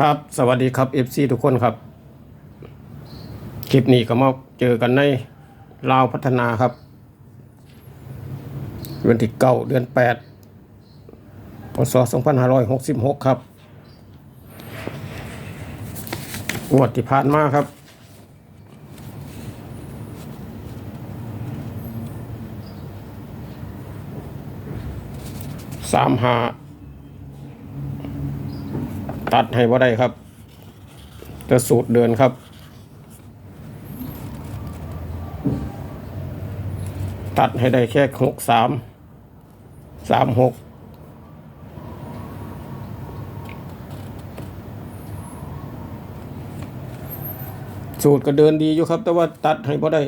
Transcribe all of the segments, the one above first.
ครับ สวัสดีครับ FC ทุกคนครับ คลิปนี้ก็มาเจอกันในลาวพัฒนาครับวันที่เก้าเดือนแปดพศ2566ครับงวดที่ผ่านมาครับสามหา ตัดให้ว่าได้ครับ จะสูตรเดินครับ ตัดให้ได้แค่หกสามสามหกสูตรก็เดินดีอยู่ครับ แต่ว่าตัดให้พอได้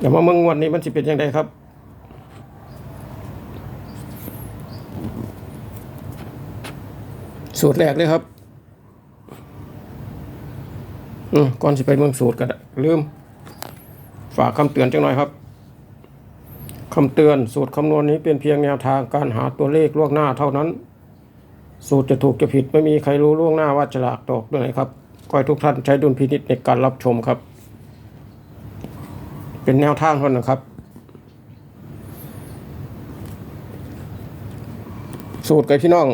อย่ามาเมืองวันนี้มันสิเป็นยังไงครับ สูตรแรกเลยครับ อืมก่อนสิไปเมืองสูตรก็ได้ลืม ฝากคำเตือนจังหน่อยครับคำเตือนสูตรคำนวณนี้เป็นเพียงแนวทางการหาตัวเลขล่วงหน้าเท่านั้น สูตรจะถูกจะผิดไม่มีใครรู้ล่วงหน้าว่าฉลากตกด้วยครับขอให้ทุกท่านใช้ดุลพินิจในการรับชมครับ เป็นแนวทางเท่านั้นครับ สูตรกับพี่น้อง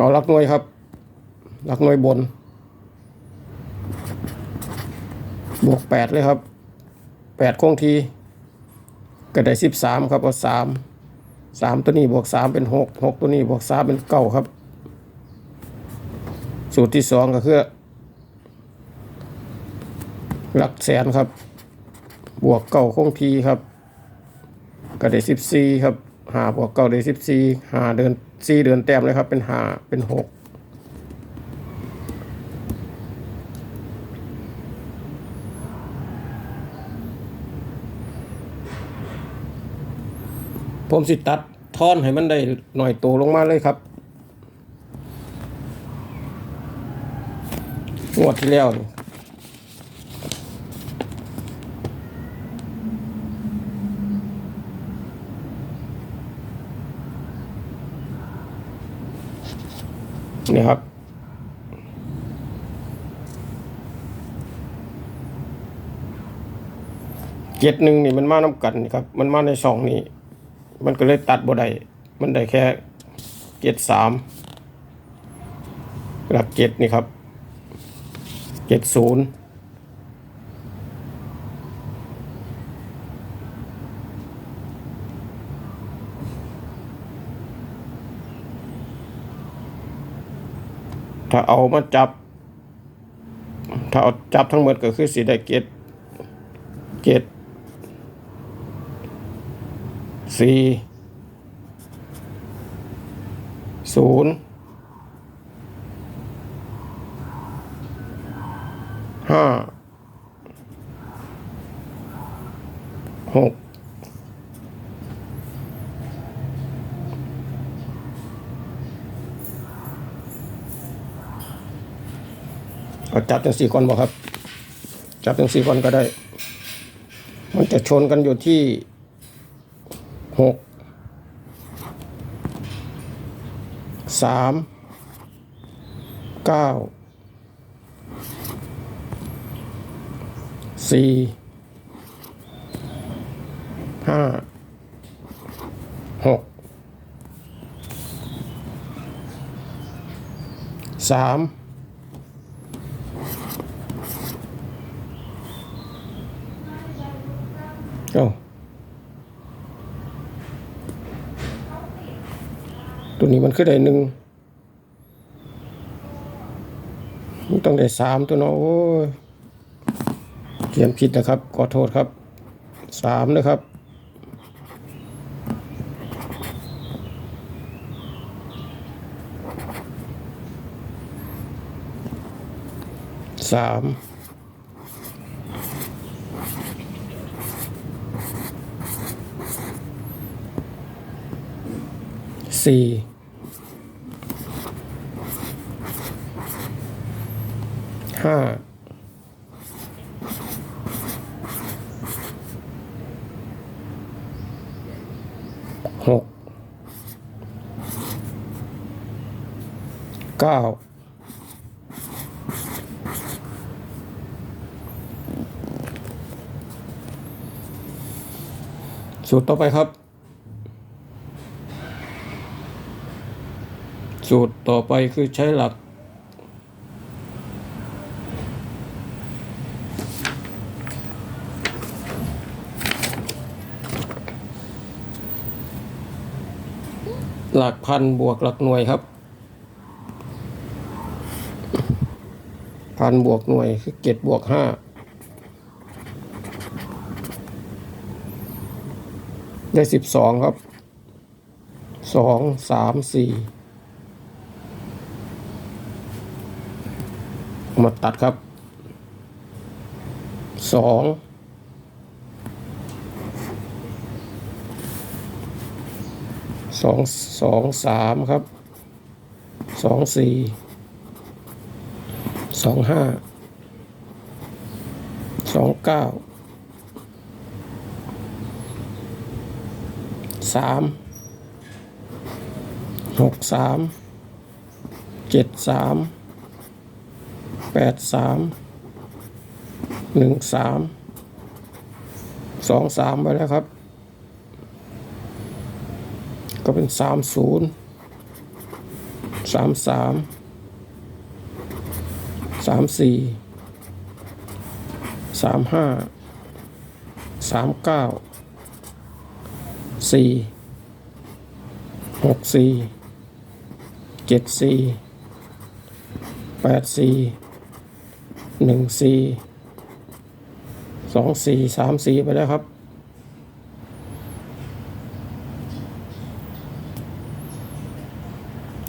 เอาหลักหน่วยครับหลักหน่วยบน บวกแปดเลยครับแปดคงทีก็ได้สิบสามครับเอาสามสามตัวนี้บวกสามเป็นหกหกตัวนี้บวกสามเป็นเก้าครับ สูตรที่สองก็คือหลักแสนครับ บวกเก้าคงทีครับ ก็ได้สิบสี่ครับหาบวกเก้าได้สิบสี่หาเดิน สี่เดินแต้มเลยครับ เป็นหาเป็นหกผมสิตัดท่อนให้มันได้หน่อยโตลงมาเลยครับงวดที่แล้ว นี่นี่ครับ เจ็ดหนึ่งนี่มันมาน้ำกันนี่ครับ มันมาในสองนี่มันก็เลยตัดบ่ได้มันได้แค่เจ็ดสามหลักเจ็ดนี่ครับเจ็ดศูนย์ ถ้าเอามาจับ ถ้าเอาจับทั้งหมดก็คือสีได้เจ็ดเจ็ดสี่ศูนย์ห้าหก เอาจับจังสี่ก่อนบอกครับ จับจังสี่ก่อนก็ได้ มันจะชนกันอยู่ที่หกสามเก้าสี่ห้าหกสาม โอ้ตัวนี้มันคือได้หนึ่งมันต้องได้สามตัวเนาะโอ้ยเขียนผิดนะครับ ขอโทษครับสามนะครับ สาม สี่ห้าหกเก้าสูตรต่อไปครับ สูตรต่อไปคือใช้หลัก หลักพันบวกหลักหน่วยครับ พันบวกหน่วยคือเจ็ดบวกห้าได้สิบสองครับสองสามสี่เอา มาตัดครับสองสองสองสามครับสองสี่สองห้าสองเก้าสามหกสามเจ็ดสาม แปดสามหนึ่งสามสองสามไปแล้วครับ ก็เป็นสามศูนย์สามสามสามสี่สามห้าสามเก้าสี่หกสี่เจ็ดสี่แปดสี่ หนึ่งสี่สองสี่สามสี่ไปแล้วครับ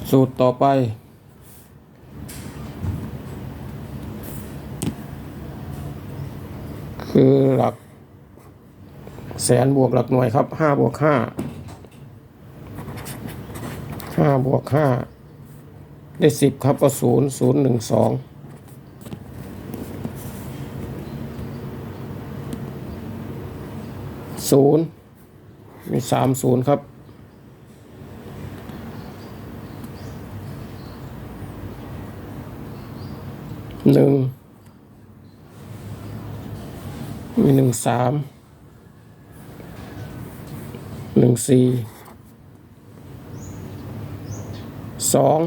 สูตรต่อไป คือหลัก แสนบวกหลักหน่วยครับห้าบวกห้าห้าบวกห้าได้สิบครับก็ศูนย์ศูนย์หนึ่งสอง ศูนย์มีสามศูนย์ครับ หนึ่ง มีหนึ่งสาม หนึ่งสี่ สอง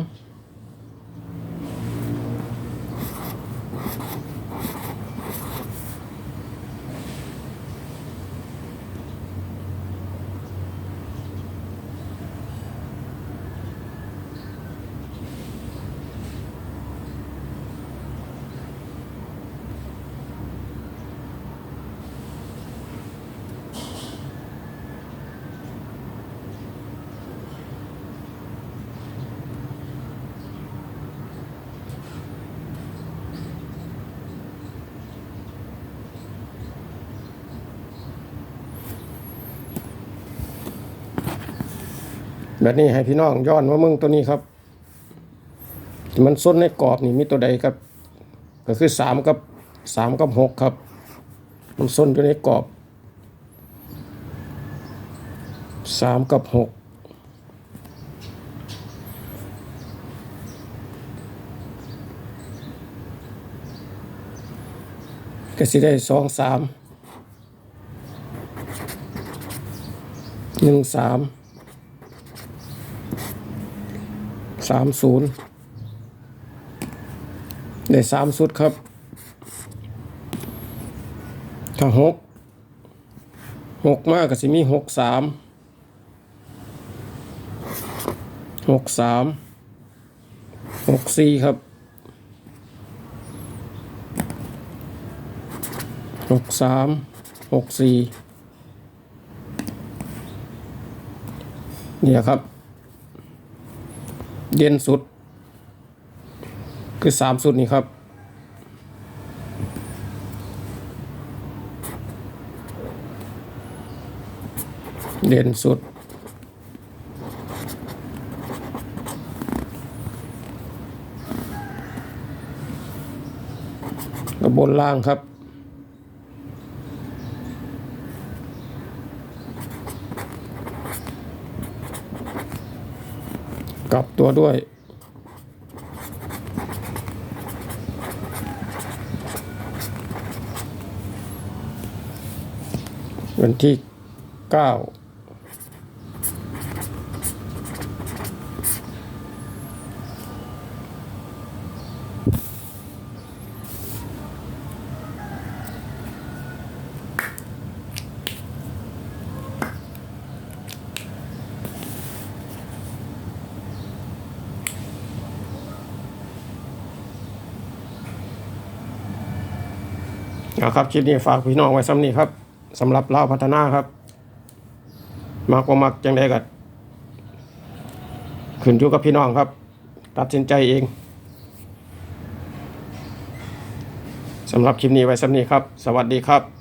แบบนี้ให้พี่น้องย้อนว่ามึงตัวนี้ครับ มันส้นในกรอบนี่มีตัวใดครับ ก็คือสามกับสามกับหกครับ มันส้นอยู่ในกรอบสามกับหกก็สิได้สองสามหนึ่งสาม สามศูนย์ได้สามสุดครับ ถ้าหกหกมากก็สิมีหกสามหกสามหกสี่ครับหกสามหกสี่เนี่ยครับ เด่นสุด คือสามสุดนี้ครับเด่นสุดกระบนล่างครับ กลับตัวด้วย วันที่เก้า นะครับคลิปนี้ฝากพี่น้องไว้ซ้ำนี้ครับสำหรับเล่าพัฒนาครับมากกว่ามักจังได้กัดขึ้นอยู่กับพี่น้องครับ ตัดสินใจเองสำหรับคลิปนี้ไว้ซ้ำนี้ครับ สวัสดีครับ